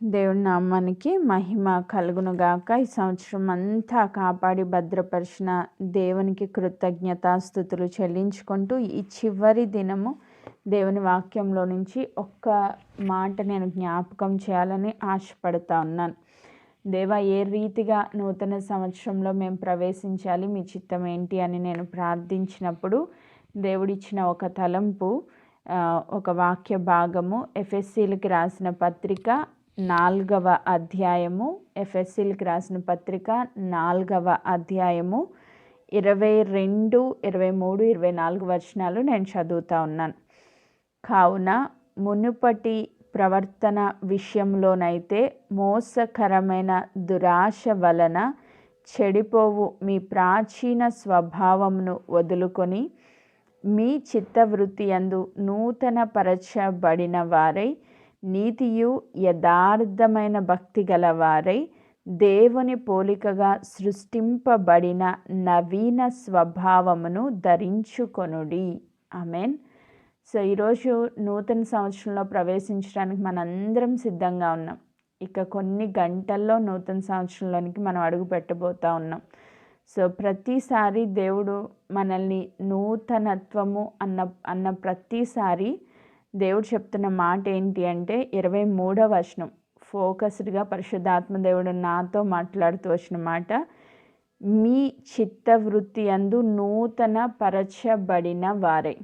దేవుని నామానికి మహిమ కలుగునుగాక. ఈ సంవత్సరం అంతా కాపాడి భద్రపరిచిన దేవునికి కృతజ్ఞతాస్థుతులు చెల్లించుకుంటూ ఈ చివరి దినము దేవుని వాక్యంలో నుంచి ఒక్క మాట నేను జ్ఞాపకం చేయాలని ఆశపడతా ఉన్నాను. దేవ ఏ రీతిగా నూతన సంవత్సరంలో మేము ప్రవేశించాలి మీ చిత్తం ఏంటి అని నేను ప్రార్థించినప్పుడు దేవుడిచ్చిన ఒక తలంపు ఒక వాక్య భాగము ఎఫ్ఎస్సీలకి రాసిన పత్రిక నాలుగవ అధ్యాయము ఎఫ్ఎస్సీలకి రాసిన పత్రిక నాలుగవ అధ్యాయము ఇరవై రెండు ఇరవై మూడు ఇరవై నాలుగు వచనాలు నేను చదువుతా ఉన్నాను. కావున మునుపటి ప్రవర్తన విషయంలోనైతే మోసకరమైన దురాశ వలన చెడిపోవు మీ ప్రాచీన స్వభావమును వదులుకొని మీ చిత్తవృత్తి యందు నూతన పరచబడిన వారై నీతియు యథార్థమైన భక్తి గలవారై దేవుని పోలికగా సృష్టింపబడిన నవీన స్వభావమును ధరించుకొనుడి. అమెన్ సో ఈరోజు నూతన సంవత్సరంలో ప్రవేశించడానికి మనందరం సిద్ధంగా ఉన్నాం. ఇక కొన్ని గంటల్లో నూతన సంవత్సరంలోనికి మనం అడుగు పెట్టబోతా ఉన్నాం. సో ప్రతిసారి దేవుడు మనల్ని నూతనత్వము అన్న అన్న ప్రతిసారి దేవుడు చెప్తున్న మాట ఏంటి అంటే ఇరవై మూడవ వచనం. ఫోకస్డ్గా పరిశుద్ధాత్మ దేవుడు నాతో మాట్లాడుతూ వచ్చిన మాట మీ చిత్తవృత్తి అందు నూతన పరచబడిన వారే.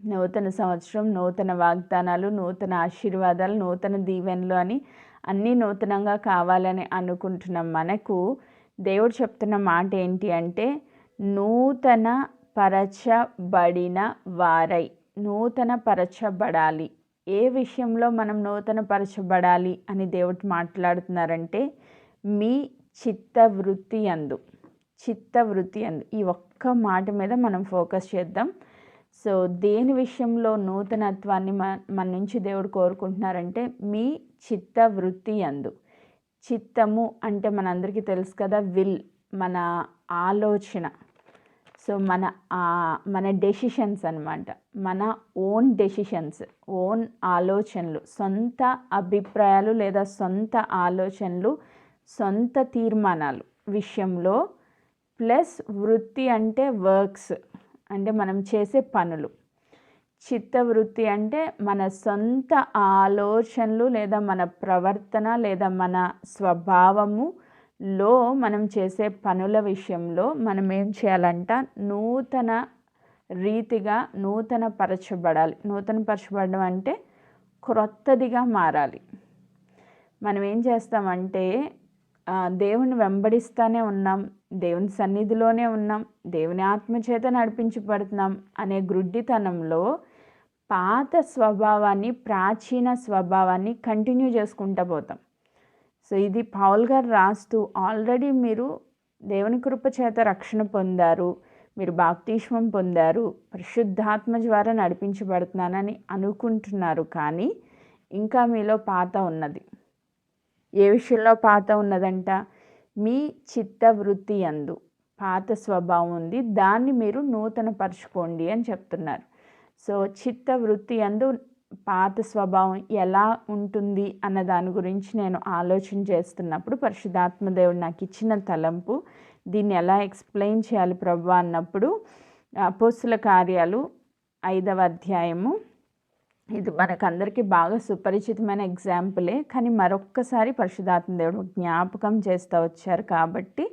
నూతన సంవత్సరం నూతన వాగ్దానాలు నూతన ఆశీర్వాదాలు నూతన దీవెనలు అని అన్నీ నూతనంగా కావాలని అనుకుంటున్న మనకు దేవుడు చెప్తున్న మాట ఏంటి అంటే నూతన పరచబడిన వారై. నూతన పరచబడాలి. ఏ విషయంలో మనం నూతనపరచబడాలి అని దేవుడు మాట్లాడుతున్నారంటే మీ చిత్తవృత్తి అందు చిత్తవృత్తి అందు ఈ ఒక్క మాట మీద మనం ఫోకస్ చేద్దాం. సో దేని విషయంలో నూతనత్వాన్ని మన మన నుంచి దేవుడు కోరుకుంటున్నారంటే మీ చిత్త వృత్తి అందు చిత్తము అంటే మనందరికీ తెలుసు కదా విల్ మన ఆలోచన. సో మన మన డెసిషన్స్ అనమాట మన ఓన్ డెసిషన్స్ ఓన్ ఆలోచనలు సొంత అభిప్రాయాలు లేదా సొంత ఆలోచనలు సొంత తీర్మానాలు విషయంలో ప్లస్ వృత్తి అంటే వర్క్స్ అంటే మనం చేసే పనులు. చిత్తవృత్తి అంటే మన సొంత ఆలోచనలు లేదా మన ప్రవర్తన లేదా మన స్వభావము లో మనం చేసే పనుల విషయంలో మనం ఏం చేయాలంట? నూతన రీతిగా నూతన పరచబడాలి. నూతన పరచబడడం అంటే క్రొత్తదిగా మారాలి. మనం ఏం చేస్తామంటే దేవుని వెంబడిస్తూనే ఉన్నాం దేవుని సన్నిధిలోనే ఉన్నాం దేవుని ఆత్మచేత నడిపించబడుతున్నాం అనే గ్రుడ్డితనంలో పాత స్వభావాన్ని ప్రాచీన స్వభావాన్ని కంటిన్యూ చేసుకుంటూ పోతాం. సో ఇది పావుల్ గారు రాస్తూ ఆల్రెడీ మీరు దేవుని కృప చేత రక్షణ పొందారు మీరు బాప్తిష్మం పొందారు పరిశుద్ధాత్మ ద్వారా నడిపించబడుతున్నానని అనుకుంటున్నారు కానీ ఇంకా మీలో పాత ఉన్నది. ఏ విషయంలో పాత ఉన్నదంట? మీ చిత్తవృత్తి అందు పాత స్వభావం ఉంది దాన్ని మీరు నూతన పరచుకోండి అని చెప్తున్నారు. సో చిత్తవృత్తి అందు పాత స్వభావం ఎలా ఉంటుంది అన్న దాని గురించి నేను ఆలోచన చేస్తున్నప్పుడు పరిశుద్ధాత్మదేవుడు నాకు ఇచ్చిన తలంపు దీన్ని ఎలా ఎక్స్ప్లెయిన్ చేయాలి ప్రభు అన్నప్పుడు అపోస్తుల కార్యాలు ఐదవ అధ్యాయము. ఇది మనకందరికీ బాగా సుపరిచితమైన ఎగ్జాంపులే కానీ మరొక్కసారి పరిశుధాత్మ దేవుడు జ్ఞాపకం చేస్తూ వచ్చారు కాబట్టి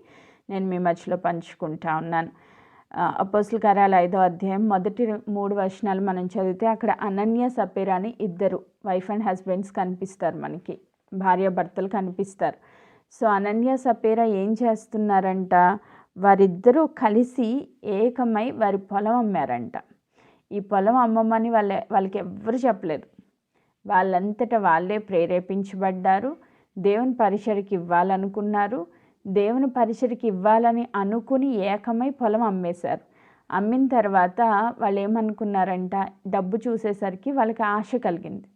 నేను మీ మధ్యలో పంచుకుంటా ఉన్నాను. అపోసుల కార్యాలు ఐదో అధ్యాయం మొదటి మూడు వచనాలు మనం చదివితే అక్కడ అనన్య సపేరా అని ఇద్దరు వైఫ్ అండ్ హస్బెండ్స్ కనిపిస్తారు మనకి భార్య భర్తలు కనిపిస్తారు. సో అనన్య సపేరా ఏం చేస్తున్నారంట? వారిద్దరూ కలిసి ఏకమై వారి పొలం అమ్మారంట. ఈ పొలం అమ్మమ్మని వాళ్ళ వాళ్ళకి ఎవ్వరు చెప్పలేదు. వాళ్ళంతటా వాళ్ళే ప్రేరేపించబడ్డారు. దేవుని పరిచయకి ఇవ్వాలనుకున్నారు. దేవుని పరిచయకి ఇవ్వాలని అనుకుని ఏకమై పొలం అమ్మేశారు. అమ్మిన తర్వాత వాళ్ళు ఏమనుకున్నారంట డబ్బు చూసేసరికి వాళ్ళకి ఆశ కలిగింది.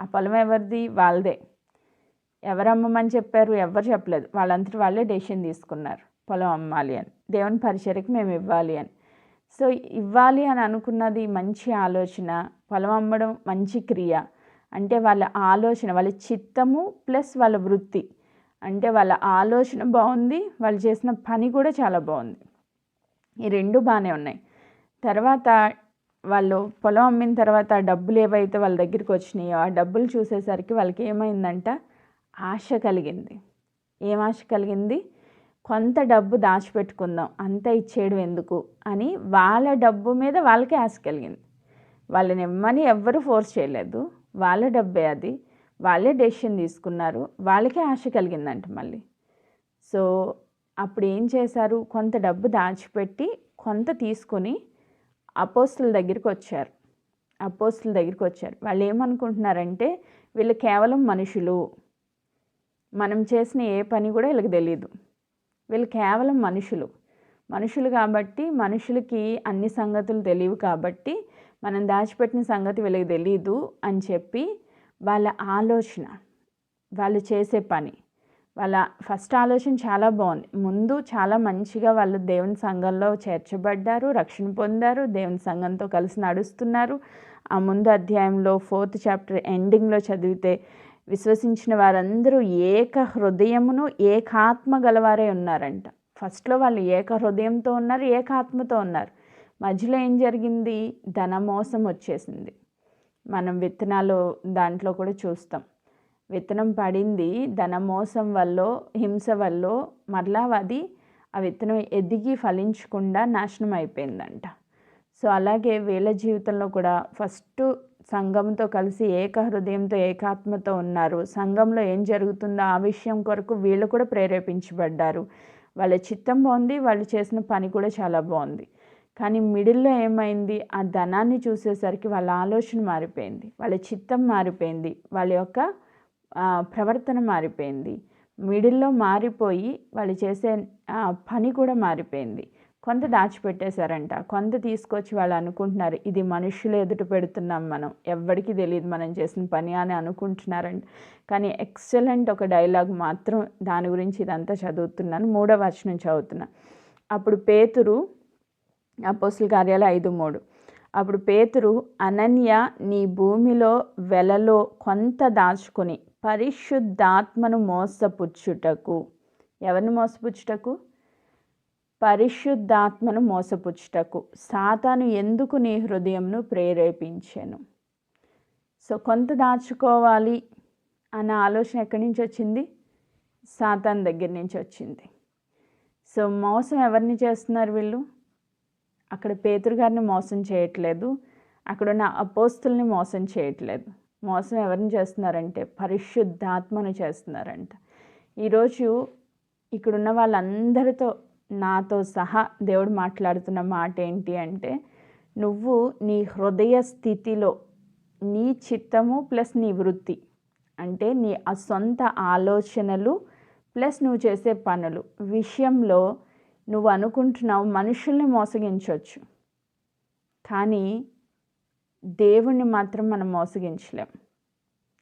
ఆ పొలం ఎవరిది? వాళ్ళదే. ఎవరు అమ్మమని చెప్పారు? ఎవరు చెప్పలేదు. వాళ్ళంతటి వాళ్ళే డెసిషన్ తీసుకున్నారు. పొలం అమ్మాలి అని. దేవుని పరిచయకి మేము ఇవ్వాలి అని. సో ఇవ్వాలి అని అనుకున్నది మంచి ఆలోచన పొలం అమ్మడం మంచి క్రియ. అంటే వాళ్ళ ఆలోచన వాళ్ళ చిత్తము ప్లస్ వాళ్ళ వృత్తి. అంటే వాళ్ళ ఆలోచన బాగుంది వాళ్ళు చేసిన పని కూడా చాలా బాగుంది. ఈ రెండు బాగానే ఉన్నాయి. తర్వాత వాళ్ళు పొలం అమ్మిన తర్వాత డబ్బులు ఏవైతే వాళ్ళ దగ్గరికి వచ్చినాయో ఆ డబ్బులు చూసేసరికి వాళ్ళకి ఏమైందంట? ఆశ కలిగింది. ఏం ఆశ కలిగింది? కొంత డబ్బు దాచిపెట్టుకుందాం అంత ఇచ్చేయడం ఎందుకు అని వాళ్ళ డబ్బు మీద వాళ్ళకి ఆశ కలిగింది. వాళ్ళని ఇమ్మని ఎవ్వరూ ఫోర్స్ చేయలేదు. వాళ్ళ డబ్బే అది. వాళ్ళే డెసిషన్ తీసుకున్నారు. వాళ్ళకే ఆశ కలిగిందంట మళ్ళీ. సో అప్పుడు ఏం చేశారు? కొంత డబ్బు దాచిపెట్టి కొంత తీసుకొని అపోస్తుల దగ్గరికి వచ్చారు. అపోస్తుల దగ్గరికి వచ్చారు. వాళ్ళు ఏమనుకుంటున్నారంటే వీళ్ళు కేవలం మనుషులు. మనం చేసిన ఏ పని కూడా వీళ్ళకి తెలియదు వీళ్ళు కేవలం మనుషులు. మనుషులు కాబట్టి మనుషులకి అన్ని సంగతులు తెలియవు కాబట్టి మనం దాచిపెట్టిన సంగతి వీళ్ళకి తెలియదు అని చెప్పి వాళ్ళ ఆలోచన వాళ్ళు చేసే పని. వాళ్ళ ఫస్ట్ ఆలోచన చాలా బాగుంది. ముందు చాలా మంచిగా వాళ్ళు దేవుని సంఘంలో చేర్చబడ్డారు రక్షణ పొందారు దేవుని సంఘంతో కలిసి నడుస్తున్నారు. ఆ ముందు అధ్యాయంలో ఫోర్త్ చాప్టర్ ఎండింగ్లో చదివితే విశ్వసించిన వారందరూ ఏక హృదయమును ఏకాత్మ గలవారే ఉన్నారంట. ఫస్ట్లో వాళ్ళు ఏక హృదయంతో ఉన్నారు ఏకాత్మతో ఉన్నారు. మధ్యలో ఏం జరిగింది? ధన మోసం వచ్చేసింది. మనం విత్తనాలు దాంట్లో కూడా చూస్తాం. విత్తనం పడింది ధన మోసం వల్ల హింస వల్ల మరలా అది ఆ విత్తనం ఎదిగి ఫలించకుండా నాశనం అయిపోయిందంట. సో అలాగే వీళ్ళ జీవితంలో కూడా ఫస్ట్ సంఘంతో కలిసి ఏక హృదయంతో ఏకాత్మతో ఉన్నారు. సంఘంలో ఏం జరుగుతుందో ఆ విషయం కొరకు వీళ్ళు కూడా ప్రేరేపించబడ్డారు. వాళ్ళ చిత్తం బాగుంది వాళ్ళు చేసిన పని కూడా చాలా బాగుంది. కానీ మిడిల్లో ఏమైంది? ఆ ధనాన్ని చూసేసరికి వాళ్ళ ఆలోచన మారిపోయింది. వాళ్ళ చిత్తం మారిపోయింది. వాళ్ళ యొక్క ప్రవర్తన మారిపోయింది. మిడిల్లో మారిపోయి వాళ్ళు చేసే పని కూడా మారిపోయింది. కొంత దాచిపెట్టేశారంట. కొంత తీసుకొచ్చి వాళ్ళు అనుకుంటున్నారు ఇది మనుషులు ఎదుట పెడుతున్నాం మనం. ఎవ్వడికి తెలియదు మనం చేసిన పని అని అనుకుంటున్నారంట. కానీ ఎక్సలెంట్ ఒక డైలాగ్ మాత్రం దాని గురించి ఇదంతా చదువుతున్నాను. మూడవ వచనం చదువుతున్నా. అప్పుడు పేతురు అపోసుల కార్యాలు ఐదు మూడు. అప్పుడు పేతురు అనన్య నీ భూమిలో వెలలో కొంత దాచుకుని పరిశుద్ధాత్మను మోసపుచ్చుటకు. ఎవరిని మోసపుచ్చుటకు? పరిశుద్ధాత్మను మోసపుచ్చుటకు. సాతాను ఎందుకు నీ హృదయంను ప్రేరేపించాను? సో కొంత దాచుకోవాలి అన్న ఆలోచన ఎక్కడి నుంచి వచ్చింది? సాతాన్ దగ్గర నుంచి వచ్చింది. సో మోసం ఎవరిని చేస్తున్నారు వీళ్ళు? అక్కడ పేతురు గారిని మోసం చేయట్లేదు. అక్కడ ఉన్న అపోస్తుల్ని మోసం చేయట్లేదు. మోసం ఎవరిని చేస్తున్నారంటే పరిశుద్ధాత్మను చేస్తున్నారంట. ఈరోజు ఇక్కడున్న వాళ్ళందరితో నాతో సహా దేవుడు మాట్లాడుతున్న మాట ఏంటి అంటే నువ్వు నీ హృదయ స్థితిలో నీ చిత్తము ప్లస్ నీ వృత్తి అంటే నీ సొంత ఆలోచనలు ప్లస్ నువ్వు చేసే పనులు విషయంలో నువ్వు అనుకుంటున్నావు మనుషుల్ని మోసగించవచ్చు కానీ దేవుణ్ణి మాత్రం మనం మోసగించలేం.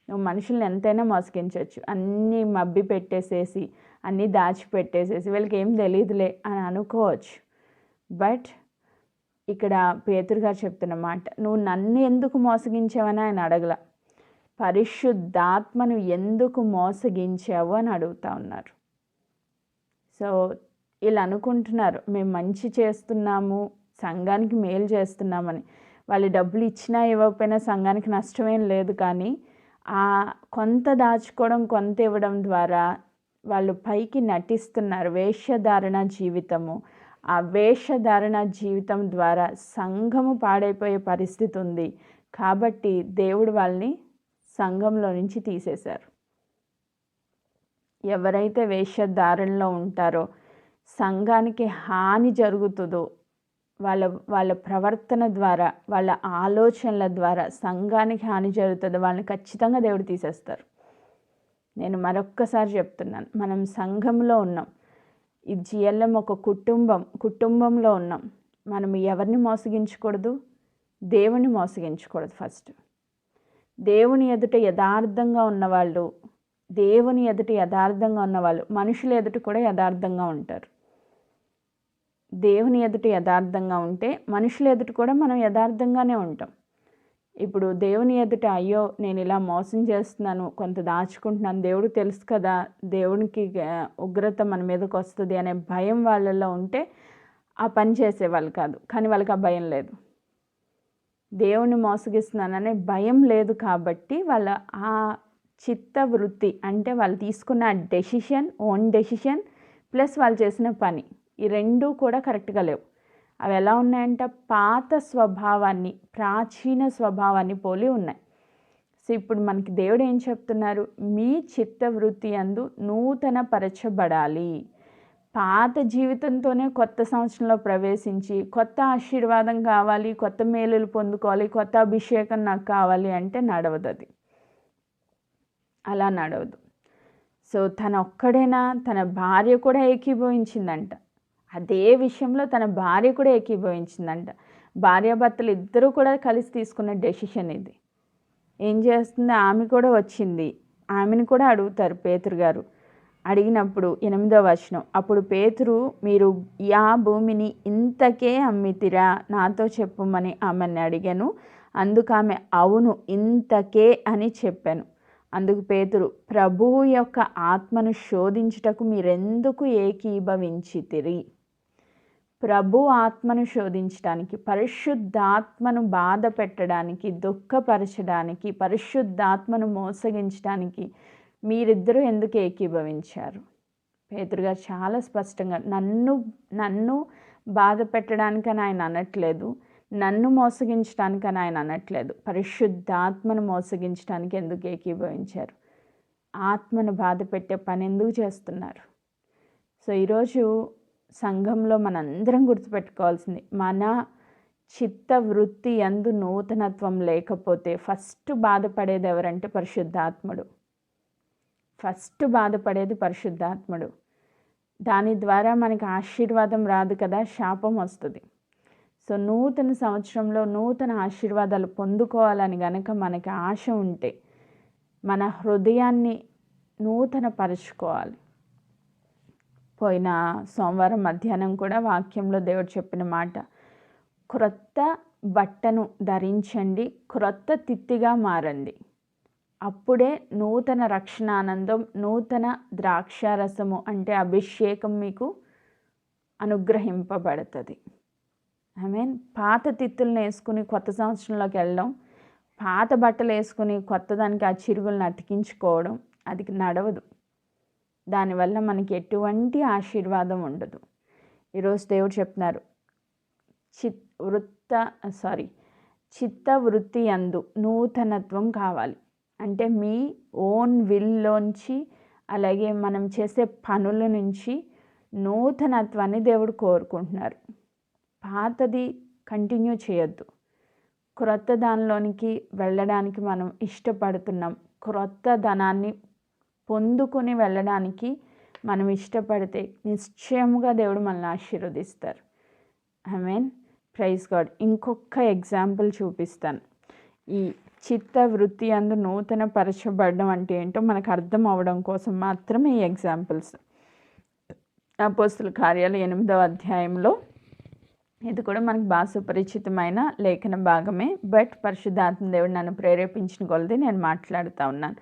నువ్వు మనుషుల్ని ఎంతైనా మోసగించవచ్చు అన్నీ మబ్బి పెట్టేసేసి అన్నీ దాచిపెట్టేసేసి వీళ్ళకి ఏం తెలియదులే అని అనుకోవచ్చు. బట్ ఇక్కడ పేతురు గారు చెప్తున్న మాట నువ్వు నన్ను ఎందుకు మోసగించావని ఆయన అడగల. పరిశుద్ధాత్మను ఎందుకు మోసగించావు అని అడుగుతా ఉన్నారు. సో వీళ్ళు అనుకుంటున్నారు మేము మంచి చేస్తున్నాము సంఘానికి మేలు చేస్తున్నామని. వాళ్ళు డబ్బులు ఇచ్చినా ఇవ్వకపోయినా సంఘానికి నష్టమేం లేదు కానీ ఆ కొంత దాచుకోవడం కొంత ఇవ్వడం ద్వారా వాళ్ళు పైకి నటిస్తున్నారు వేషధారణ జీవితము. ఆ వేషధారణ జీవితం ద్వారా సంఘము పాడైపోయే పరిస్థితి ఉంది కాబట్టి దేవుడు వాళ్ళని సంఘంలో నుంచి తీసేశారు. ఎవరైతే వేషధారణలో ఉంటారో సంఘానికి హాని జరుగుతుందో వాళ్ళ వాళ్ళ ప్రవర్తన ద్వారా వాళ్ళ ఆలోచనల ద్వారా సంఘానికి హాని జరుగుతుందో వాళ్ళని ఖచ్చితంగా దేవుడు తీసేస్తారు. నేను మరొక్కసారి చెప్తున్నాను. మనం సంఘంలో ఉన్నాం. ఈ జిఎల్ఎం ఒక కుటుంబం కుటుంబంలో ఉన్నాం. మనం ఎవరిని మోసగించకూడదు? దేవుని మోసగించకూడదు ఫస్ట్. దేవుని ఎదుట యథార్థంగా ఉన్నవాళ్ళు దేవుని ఎదుట యథార్థంగా ఉన్నవాళ్ళు మనుషుల ఎదుట కూడా యథార్థంగా ఉంటారు. దేవుని ఎదుట యథార్థంగా ఉంటే మనుషుల ఎదుట కూడా మనం యథార్థంగానే ఉంటాం. ఇప్పుడు దేవుని ఎదుట అయ్యో నేను ఇలా మోసం చేస్తున్నాను కొంత దాచుకుంటున్నాను దేవుడు తెలుసు కదా దేవునికి ఉగ్రత మన మీదకి వస్తుంది అనే భయం వాళ్ళల్లో ఉంటే ఆ పని చేసేవాళ్ళు కాదు. కానీ వాళ్ళకి ఆ భయం లేదు. దేవుని మోసగిస్తున్నాననే భయం లేదు కాబట్టి వాళ్ళ ఆ చిత్త వృత్తి అంటే వాళ్ళు తీసుకున్న డెసిషన్ ఓన్ డెసిషన్ ప్లస్ వాళ్ళు చేసిన పని. ఈ రెండూ కూడా కరెక్ట్గా లేవు. అవి ఎలా ఉన్నాయంటే పాత స్వభావాన్ని ప్రాచీన స్వభావాన్ని పోలి ఉన్నాయి. సో ఇప్పుడు మనకి దేవుడు ఏం చెప్తున్నారు? మీ చిత్తవృత్తి అందు నూతన పరచబడాలి. పాత జీవితంతోనే కొత్త సంవత్సరంలో ప్రవేశించి కొత్త ఆశీర్వాదం కావాలి కొత్త మేలులు పొందుకోవాలి కొత్త అభిషేకం నాకు కావాలి అంటే నడవదు అది. అలా నడవదు. సో తన ఒక్కడైనా తన భార్య కూడా ఏకీభవించిందంట. అదే విషయంలో తన భార్య కూడా ఏకీభవించిందంట. భార్యాభర్తలు ఇద్దరూ కూడా కలిసి తీసుకున్న డెసిషన్ ఇది. ఏం చేస్తుంది? ఆమె కూడా వచ్చింది. ఆమెను కూడా అడుగుతారు పేతురు గారు. అడిగినప్పుడు ఎనిమిదో వచనం. అప్పుడు పేతురు మీరు యా భూమిని ఇంతకే అమ్మితిరా? నాతో చెప్పుమని ఆమెను అడిగాను. అందుకు ఆమె అవును ఇంతకే అని చెప్పాను. అందుకు పేతురు ప్రభువు యొక్క ఆత్మను శోధించుటకు మీరెందుకు ఏకీభవించితిరి? ప్రభు ఆత్మను శోధించడానికి పరిశుద్ధాత్మను బాధ పెట్టడానికి దుఃఖపరచడానికి పరిశుద్ధాత్మను మోసగించడానికి మీరిద్దరూ ఎందుకు ఏకీభవించారు? పేతురుగారు చాలా స్పష్టంగా నన్ను నన్ను బాధ పెట్టడానికని ఆయన అనట్లేదు నన్ను మోసగించడానికని ఆయన అనట్లేదు పరిశుద్ధాత్మను మోసగించడానికి ఎందుకు ఏకీభవించారు? ఆత్మను బాధ పెట్టే పని ఎందుకు చేస్తున్నారు? సో ఈరోజు సంఘంలో మనందరం గుర్తుపెట్టుకోవాల్సింది మన చిత్త వృత్తి ఎందు నూతనత్వం లేకపోతే ఫస్ట్ బాధపడేది ఎవరంటే పరిశుద్ధాత్ముడు. ఫస్ట్ బాధపడేది పరిశుద్ధాత్ముడు. దాని ద్వారా మనకి ఆశీర్వాదం రాదు కదా శాపం వస్తుంది. సో నూతన సంవత్సరంలో నూతన ఆశీర్వాదాలు పొందుకోవాలని గనక మనకి ఆశ ఉంటే మన హృదయాన్ని నూతన పరుచుకోవాలి పోయిన సోమవారం మధ్యాహ్నం కూడా వాక్యంలో దేవుడు చెప్పిన మాట క్రొత్త బట్టను ధరించండి క్రొత్త తిత్తిగా మారండి. అప్పుడే నూతన రక్షణానందం నూతన ద్రాక్షారసము అంటే అభిషేకం మీకు అనుగ్రహింపబడుతుంది. ఐ మీన్ పాత తిత్తులను వేసుకుని కొత్త సంవత్సరంలోకి వెళ్ళడం పాత బట్టలు వేసుకుని కొత్త దానికి ఆ చిరుగులను అతికించుకోవడం అది నడవదు. దానివల్ల మనకి ఎటువంటి ఆశీర్వాదం ఉండదు. ఈరోజు దేవుడు చెప్తున్నారు చిత్ వృత్త సారీ చిత్త వృత్తి అందు నూతనత్వం కావాలి. అంటే మీ ఓన్ విల్లోంచి అలాగే మనం చేసే పనుల నుంచి నూతనత్వాన్ని దేవుడు కోరుకుంటున్నారు. పాతది కంటిన్యూ చేయొద్దు. క్రొత్త దానిలోనికి వెళ్ళడానికి మనం ఇష్టపడుతున్నాం. క్రొత్త ధనాన్ని పొందుకొని వెళ్ళడానికి మనం ఇష్టపడితే నిశ్చయముగా దేవుడు మనల్ని ఆశీర్వదిస్తారు. ఐ మీన్ ప్రైజ్ గాడ్ ఇంకొక ఎగ్జాంపుల్ చూపిస్తాను. ఈ చిత్త వృత్తి అందు నూతన పరచబడడం అంటే ఏంటో మనకు అర్థం అవడం కోసం మాత్రమే ఈ ఎగ్జాంపుల్స్ అపోస్తుల కార్యాలు ఎనిమిదవ అధ్యాయంలో ఇది కూడా మనకు బాగా సుపరిచితమైన లేఖన భాగమే బట్ పరిశుద్ధాత్మ దేవుడు నన్ను ప్రేరేపించిన కొలది నేను మాట్లాడుతూ ఉన్నాను.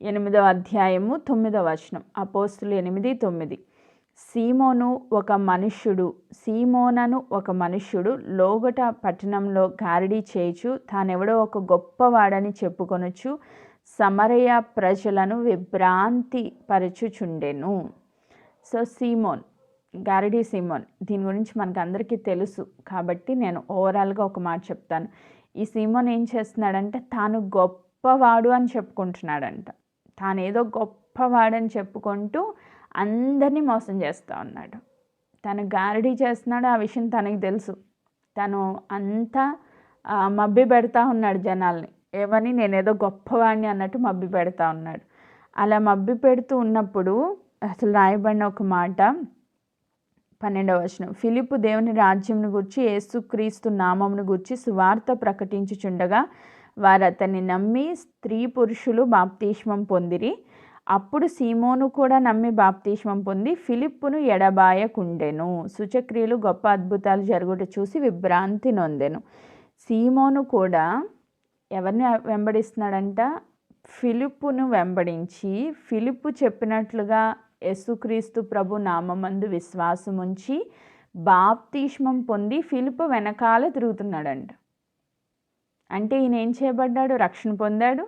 ఎనిమిదవ అధ్యాయము తొమ్మిదవ వచనం. అపోస్తులు ఎనిమిది తొమ్మిది. సీమోను ఒక మనుష్యుడు సీమోనను ఒక మనుష్యుడు లోగట పట్టణంలో గారడీ చేయుచు తానెవడో ఒక గొప్పవాడని చెప్పుకొనొచ్చు సమరయ ప్రజలను విభ్రాంతి పరచుచుండెను సో సీమోన్ గారడీ సీమోన్ దీని గురించి మనకు అందరికీ తెలుసు. కాబట్టి నేను ఓవరాల్గా ఒక మాట చెప్తాను. ఈ సీమోన్ ఏం చేస్తున్నాడంటే తాను గొప్పవాడు అని చెప్పుకుంటున్నాడంట. తానేదో గొప్పవాడని చెప్పుకుంటూ అందరినీ మోసం చేస్తూ ఉన్నాడు. తను గారడీ చేస్తున్నాడు ఆ విషయం తనకి తెలుసు. తను అంతా మబ్బి పెడతా ఉన్నాడు జనాల్ని. ఏమని నేనేదో గొప్పవాడిని అన్నట్టు మబ్బి పెడతా ఉన్నాడు. అలా మబ్బి పెడుతూ ఉన్నప్పుడు అసలు రాయబడిన ఒక మాట పన్నెండవ వచనం. ఫిలిపు దేవుని రాజ్యంను గురించి యేసుక్రీస్తు నామమును గురించి సువార్త ప్రకటించుచుండగా వారు అతన్ని నమ్మి స్త్రీ పురుషులు బాప్తిష్మం పొందిరి. అప్పుడు సీమోను కూడా నమ్మి బాప్తిష్మం పొంది ఫిలిప్పును ఎడబాయకుండెను. సుచక్రియలు గొప్ప అద్భుతాలు జరుగుట చూసి విభ్రాంతి నొందెను. సీమోను కూడా ఎవరిని వెంబడిస్తున్నాడంట? ఫిలిప్పును వెంబడించి ఫిలిప్పు చెప్పినట్లుగా యేసుక్రీస్తు ప్రభు నామందు విశ్వాసముంచి బాప్తిష్మం పొంది ఫిలిప్ వెనకాల తిరుగుతున్నాడంట. అంటే ఈయన ఏం చేయబడ్డాడు? రక్షణ పొందాడు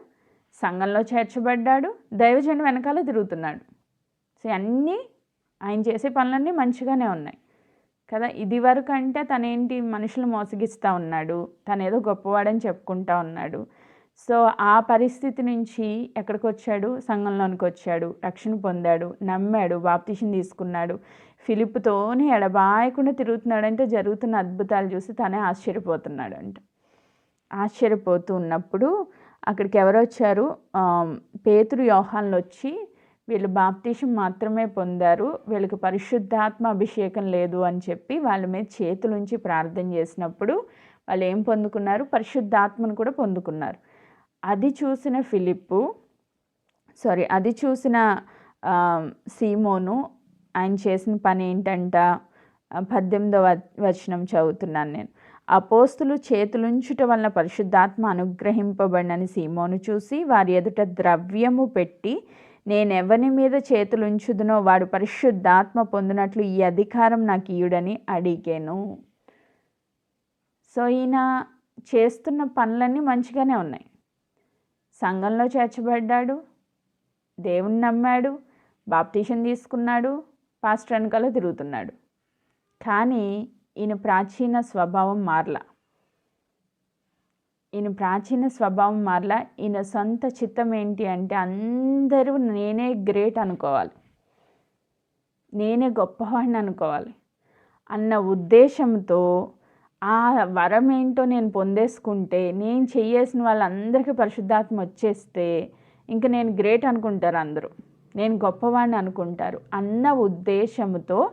సంఘంలో చేర్చబడ్డాడు దైవజన్ వెనకాల తిరుగుతున్నాడు. సో అన్నీ ఆయన చేసే పనులన్నీ మంచిగానే ఉన్నాయి. కదా ఇది వరకు అంటే తనేంటి మనుషులు మోసగిస్తూ ఉన్నాడు తను ఏదో గొప్పవాడని చెప్పుకుంటా ఉన్నాడు. సో ఆ పరిస్థితి నుంచి ఎక్కడికి వచ్చాడు? సంఘంలోనికి వచ్చాడు రక్షణ పొందాడు నమ్మాడు బాప్తిషన్ తీసుకున్నాడు. ఫిలిప్తోని ఎడబాయకుండా తిరుగుతున్నాడంటే జరుగుతున్న అద్భుతాలు చూసి తనే ఆశ్చర్యపోతున్నాడు అంట ఆశ్చర్యపోతూ ఉన్నప్పుడు అక్కడికి ఎవరు వచ్చారు పేతురు యోహాన్లు వచ్చి వీళ్ళు బాప్తీషం మాత్రమే పొందారు వీళ్ళకి పరిశుద్ధాత్మ అభిషేకం లేదు అని చెప్పి వాళ్ళ మీద చేతులుంచి ప్రార్థన చేసినప్పుడు వాళ్ళు ఏం పొందుకున్నారు? పరిశుద్ధాత్మను కూడా పొందుకున్నారు. అది చూసిన ఫిలిప్పు సారీ అది చూసిన సీమోను ఆయన చేసిన పని ఏంటంట? పద్దెనిమిదవ వచనం చదువుతున్నాను నేను. అపోస్తులు చేతులుంచుట వలన పరిశుద్ధాత్మ అనుగ్రహింపబడినని సీమోను చూసి వారి ఎదుట ద్రవ్యము పెట్టి నేనెవరి మీద చేతులుంచుదునో వాడు పరిశుద్ధాత్మ పొందినట్లు ఈ అధికారం నాకు ఇయుడని అడిగాను. సో ఈయన చేస్తున్న పనులన్నీ మంచిగానే ఉన్నాయి. సంఘంలో చేర్చబడ్డాడు దేవుణ్ణి నమ్మాడు బాప్టిషన్ తీసుకున్నాడు పాస్టర్ వెనకాల తిరుగుతున్నాడు. కానీ ఈయన ప్రాచీన స్వభావం మారలా. ఈయన ప్రాచీన స్వభావం మారలా. ఈయన సొంత చిత్తం ఏంటి అంటే అందరూ నేనే గ్రేట్ అనుకోవాలి. నేనే గొప్పవాడిని అనుకోవాలి. అన్న ఉద్దేశంతో ఆ వరం ఏంటో నేను పొందేసుకుంటే నేను చేయాల్సిన వాళ్ళందరికీ పరిశుద్ధాత్మ వచ్చేస్తే ఇంక నేను గ్రేట్ అనుకుంటారు అందరూ. నేను గొప్పవాడిని అనుకుంటారు అన్న ఉద్దేశంతో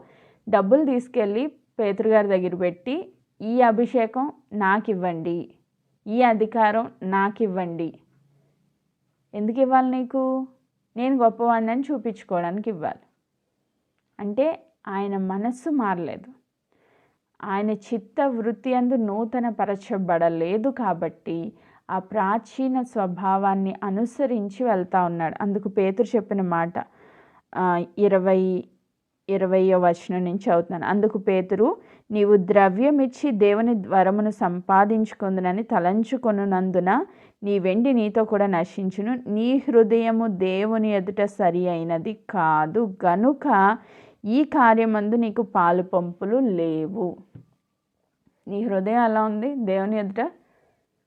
డబ్బులు తీసుకెళ్ళి పేతురుగారి దగ్గర పెట్టి ఈ అభిషేకం నాకు ఇవ్వండి ఈ అధికారం నాకు ఇవ్వండి ఎందుకు ఇవ్వాలి నీకు? నేను గొప్పవాడిని అని చూపించుకోవడానికి ఇవ్వాలి. అంటే ఆయన మనస్సు మారలేదు. ఆయన చిత్త వృత్తి అందు నూతన పరచబడలేదు కాబట్టి ఆ ప్రాచీన స్వభావాన్ని అనుసరించి వెళ్తా ఉన్నాడు. అందుకు పేతురు చెప్పిన మాట ఇరవై ఇరవయో వచనం నుంచి అవుతున్నాను. అందుకు పేతురు నీవు ద్రవ్యం ఇచ్చి దేవుని వరమును సంపాదించుకుందునని తలంచుకొనున్నందున నీ వెండి నీతో కూడా నశించును. నీ హృదయము దేవుని ఎదుట సరి అయినది కాదు. గనుక ఈ కార్యమందు నీకు పాలు పంపులు లేవు. నీ హృదయం అలా ఉంది. దేవుని ఎదుట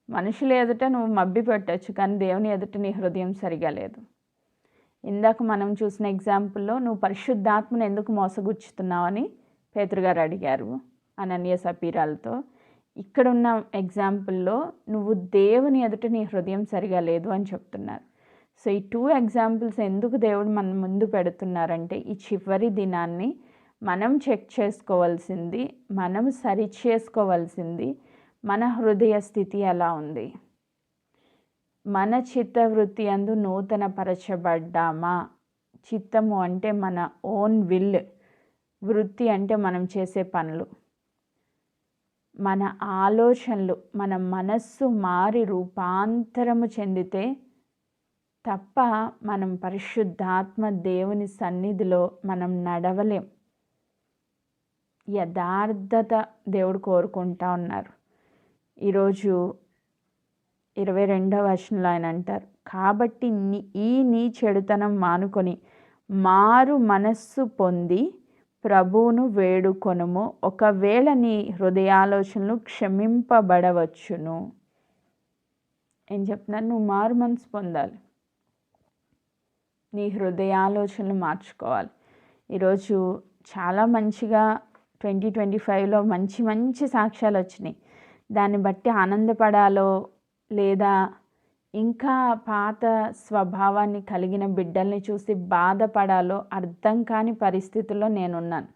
మనుషుల ఎదుట నువ్వు మబ్బి పెట్టచ్చు కానీ దేవుని ఎదుట నీ హృదయం సరిగా లేదు. ఇందాక మనం చూసిన ఎగ్జాంపుల్లో నువ్వు పరిశుద్ధాత్మను ఎందుకు మోసగుచ్చుతున్నావని పేతురుగారు అడిగారు అనన్య సపీరాలతో. ఇక్కడున్న ఎగ్జాంపుల్లో నువ్వు దేవుని ఎదుట నీ హృదయం సరిగా లేదు అని చెప్తున్నారు. సో ఈ టూ ఎగ్జాంపుల్స్ ఎందుకు దేవుడు మన ముందు పెడుతున్నారంటే ఈ చివరి దినాన్ని మనం చెక్ చేసుకోవాల్సింది మనం సరి చేసుకోవాల్సింది మన హృదయ స్థితి ఎలా ఉంది. మన చిత్తవృత్తి అందు నూతన పరచబడ్డామా చిత్తము అంటే మన ఓన్ విల్. వృత్తి అంటే మనం చేసే పనులు. మన ఆలోచనలు మన మనస్సు మారి రూపాంతరము చెందితే తప్ప మనం పరిశుద్ధాత్మ దేవుని సన్నిధిలో మనం నడవలేం. యథార్థత దేవుడు కోరుకుంటా ఉన్నారు. ఈరోజు ఇరవై రెండవ వచనంలో ఆయన అంటారు. కాబట్టి ఈ నీ చెడుతనం మానుకొని మారు మనస్సు పొంది ప్రభువును వేడుకొనుము. ఒకవేళ నీ హృదయాలోచనలు క్షమింపబడవచ్చును. ఏం చెప్తున్నాను నువ్వు మారు మనసు పొందాలి. నీ హృదయాలోచనలు మార్చుకోవాలి. ఈరోజు చాలా మంచిగా ట్వంటీ ట్వంటీ ఫైవ్లో మంచి మంచి సాక్ష్యాలు వచ్చినాయి. దాన్ని బట్టి ఆనందపడాలో లేదా ఇంకా పాత స్వభావాన్ని కలిగిన బిడ్డల్ని చూసి బాధపడాలో అర్థం కాని పరిస్థితుల్లో నేనున్నాను.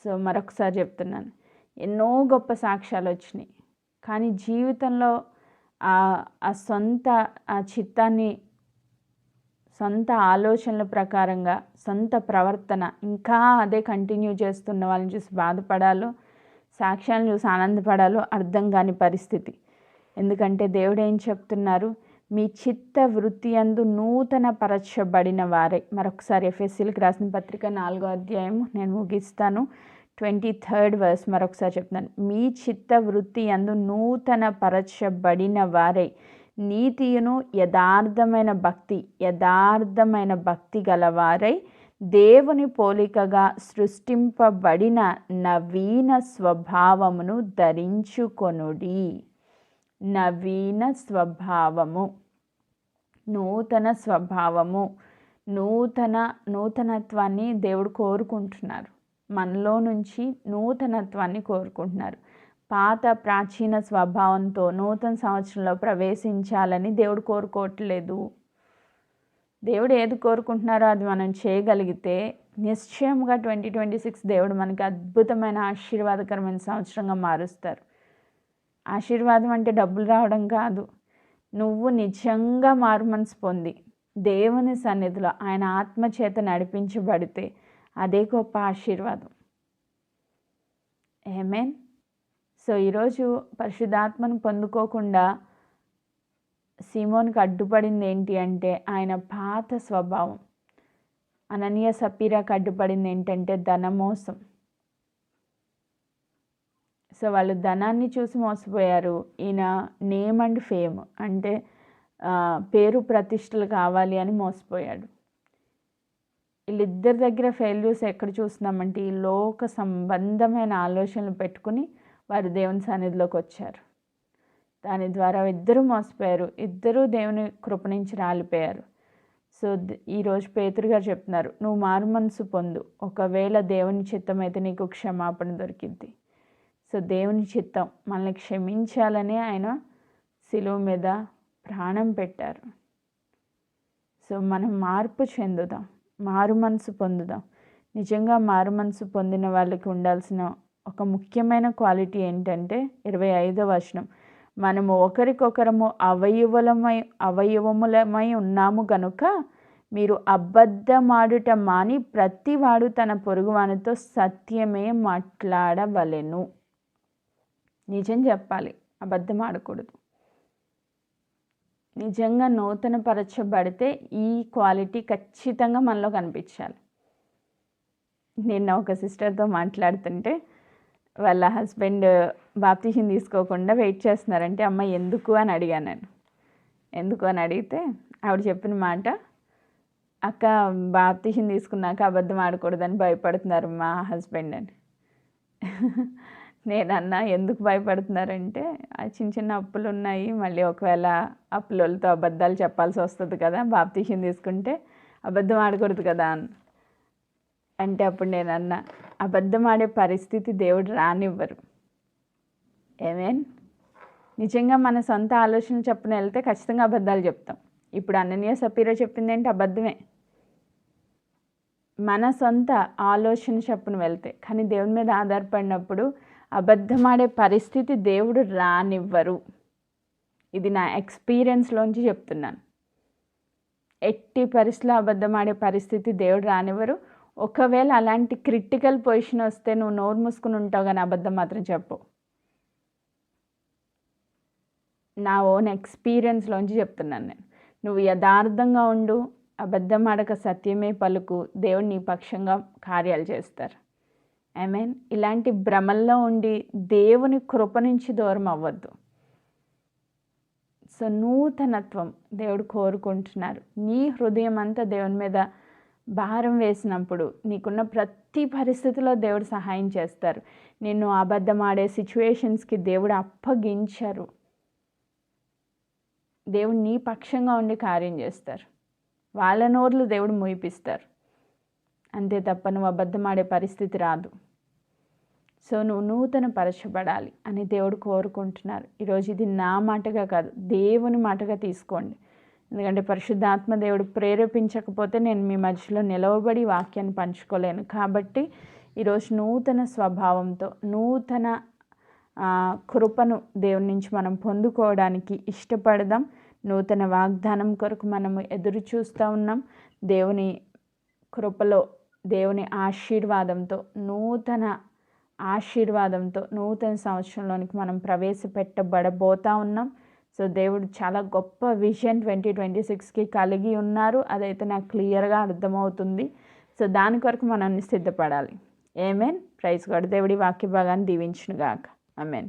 సో మరొకసారి చెప్తున్నాను. ఎన్నో గొప్ప సాక్ష్యాలు వచ్చినాయి. కానీ జీవితంలో ఆ సొంత ఆ చిత్తాన్ని సొంత ఆలోచనల ప్రకారంగా సొంత ప్రవర్తన ఇంకా అదే కంటిన్యూ చేస్తున్న వాళ్ళని చూసి బాధపడాలో సాక్ష్యాలను చూసి ఆనందపడాలో అర్థం కాని పరిస్థితి. ఎందుకంటే దేవుడు ఏం చెప్తున్నారు? మీ చిత్త వృత్తి అందు నూతన పరచబడిన వారే. మరొకసారి ఎఫ్ఎస్సీలకు రాసిన పత్రిక నాలుగో అధ్యాయం నేను ముగిస్తాను. ట్వంటీ థర్డ్ వర్స్ మరొకసారి చెప్తున్నాను. మీ చిత్త వృత్తి అందు నూతన పరచబడిన వారే. నీతియును యథార్థమైన భక్తి యథార్థమైన భక్తి గలవారై దేవుని పోలికగా సృష్టింపబడిన నవీన స్వభావమును ధరించుకొనుడి. నవీన స్వభావము. నూతన స్వభావము. నూతన నూతనత్వాన్ని దేవుడు కోరుకుంటున్నారు. మనలో నుంచి నూతనత్వాన్ని కోరుకుంటున్నారు. పాత ప్రాచీన స్వభావంతో నూతన సంవత్సరంలో ప్రవేశించాలని దేవుడు కోరుకోవట్లేదు. దేవుడు ఏది కోరుకుంటున్నారో అది మనం చేయగలిగితే నిశ్చయంగా ట్వంటీ ట్వంటీ సిక్స్ దేవుడు మనకి అద్భుతమైన ఆశీర్వాదకరమైన సంవత్సరంగా మారుస్తారు. ఆశీర్వాదం అంటే డబ్బులు రావడం కాదు. నువ్వు నిజంగా మారు పొంది దేవుని సన్నిధిలో ఆయన ఆత్మ చేత నడిపించబడితే అదే గొప్ప ఆశీర్వాదం. ఏమేన్ సో ఈరోజు పరిశుద్ధాత్మను పొందుకోకుండా సిమోన్కి అడ్డుపడింది ఏంటి అంటే ఆయన పాత స్వభావం. అనన్య సపీరాకి అడ్డుపడింది ఏంటంటే ధనమోసం. సో వాళ్ళు ధనాన్ని చూసి మోసపోయారు. ఈయన నేమ్ అండ్ ఫేమ్ అంటే పేరు ప్రతిష్టలు కావాలి అని మోసపోయాడు. వీళ్ళిద్దరి దగ్గర ఫెయిల్యూర్స్ ఎక్కడ చూస్తున్నామంటే ఈ లోక సంబంధమైన ఆలోచనలు పెట్టుకుని వారు దేవుని సన్నిధిలోకి వచ్చారు. దాని ద్వారా ఇద్దరు మోసపోయారు. ఇద్దరూ దేవుని కృప నుంచి రాలిపోయారు. సో ఈరోజు పేతురు గారు చెప్తున్నారు నువ్వు మారు మనసు పొందు. ఒకవేళ దేవుని చిత్తం అయితే నీకు క్షమాపణ దొరికిద్ది. సో దేవుని చిత్తం మనల్ని క్షమించాలని ఆయన శిలువ మీద ప్రాణం పెట్టారు. సో మనం మార్పు చెందుదాం మారు మనసు పొందుదాం. నిజంగా మారు మనసు పొందిన వాళ్ళకి ఉండాల్సిన ఒక ముఖ్యమైన క్వాలిటీ ఏంటంటే ఇరవై ఐదో వచనం మనము ఒకరికొకరము అవయవలమై అవయవములమై ఉన్నాము గనుక మీరు అబద్ధమాడుట మాని ప్రతివాడు తన పొరుగువానితో సత్యమే మాట్లాడవలెను. నిజం చెప్పాలి అబద్ధం ఆడకూడదు నిజంగా నూతన పరచబడితే ఈ క్వాలిటీ ఖచ్చితంగా మనలో కనిపించాలి. నిన్న ఒక సిస్టర్తో మాట్లాడుతుంటే వాళ్ళ హస్బెండ్ బాప్తిషన్ తీసుకోకుండా వెయిట్ చేస్తున్నారంటే అమ్మ ఎందుకు? అని అడిగాను నేను. ఎందుకు అని అడిగితే ఆవిడ చెప్పిన మాట అక్క బాప్తిషన్ తీసుకున్నాక అబద్ధం ఆడకూడదని భయపడుతున్నారు మా హస్బెండ్ అని. నేనన్నా ఎందుకు భయపడుతున్నారంటే చిన్న చిన్న అప్పులు ఉన్నాయి మళ్ళీ ఒకవేళ అప్పులతో అబద్ధాలు చెప్పాల్సి వస్తుంది కదా బాప్తిషన్ తీసుకుంటే అబద్ధం ఆడకూడదు కదా అని. అంటే అప్పుడు నేను అన్న అబద్ధం ఆడే పరిస్థితి దేవుడు రానివ్వరు. ఏమేన్ నిజంగా మన సొంత ఆలోచనలు చెప్పిన వెళ్తే ఖచ్చితంగా అబద్ధాలు చెప్తాం. ఇప్పుడు అనన్య సపీరా చెప్పింది ఏంటి? అబద్ధమే. మన సొంత ఆలోచన చెప్పున వెళ్తే కానీ దేవుని మీద ఆధారపడినప్పుడు అబద్ధమాడే పరిస్థితి దేవుడు రానివ్వరు. ఇది నా ఎక్స్పీరియన్స్లోంచి చెప్తున్నాను. ఎట్టి పరిస్థితిలో అబద్ధమాడే పరిస్థితి దేవుడు రానివ్వరు. ఒకవేళ అలాంటి క్రిటికల్ పొజిషన్ వస్తే నువ్వు నోరు మూసుకుని ఉంటావు కానీ అబద్ధం మాత్రం చెప్పు. నా ఓన్ ఎక్స్పీరియన్స్లోంచి చెప్తున్నాను నేను. నువ్వు యథార్థంగా ఉండు అబద్ధం ఆడక సత్యమే పలుకు దేవుడు నీ పక్షంగా కార్యాలు చేస్తారు. ఐ మీన్ ఇలాంటి భ్రమల్లో ఉండి దేవుని కృప నుంచి దూరం అవ్వద్దు. సో నూతనత్వం దేవుడు కోరుకుంటున్నారు. నీ హృదయం అంతా దేవుని మీద భారం వేసినప్పుడు నీకున్న ప్రతి పరిస్థితిలో దేవుడు సహాయం చేస్తారు. నిన్ను అబద్ధం ఆడే సిచ్యువేషన్స్కి దేవుడు అప్పగించరు. దేవుడు నీ పక్షంగా ఉండి కార్యం చేస్తారు. వాళ్ళ నోర్లు దేవుడు ముయిపిస్తారు. అంతే తప్ప నువ్వు అబద్ధం ఆడే పరిస్థితి రాదు. సో నువ్వు నూతన పరచబడాలి అని దేవుడు కోరుకుంటున్నారు. ఈరోజు ఇది నా మాటగా కాదు దేవుని మాటగా తీసుకోండి. ఎందుకంటే పరిశుద్ధాత్మ దేవుడు ప్రేరేపించకపోతే నేను మీ మధ్యలో నిలవబడి వాక్యాన్ని పంచుకోలేను. కాబట్టి ఈరోజు నూతన స్వభావంతో నూతన కృపను దేవుని నుంచి మనం పొందుకోవడానికి ఇష్టపడదాం. నూతన వాగ్దానం కొరకు మనము ఎదురు చూస్తూ ఉన్నాం. దేవుని కృపలో దేవుని ఆశీర్వాదంతో నూతన ఆశీర్వాదంతో నూతన సంవత్సరంలోనికి మనం ప్రవేశపెట్టబడబోతా ఉన్నాం. సో దేవుడు చాలా గొప్ప విజన్ ట్వంటీ ట్వంటీ సిక్స్కి కలిగి ఉన్నారు. అదైతే నాకు క్లియర్గా అర్థమవుతుంది. సో దాని కొరకు మనల్ని సిద్ధపడాలి. ఏమేన్ ప్రైజ్ కూడా దేవుడి వాక్య భాగాన్ని దీవించునుగాక. అమెన్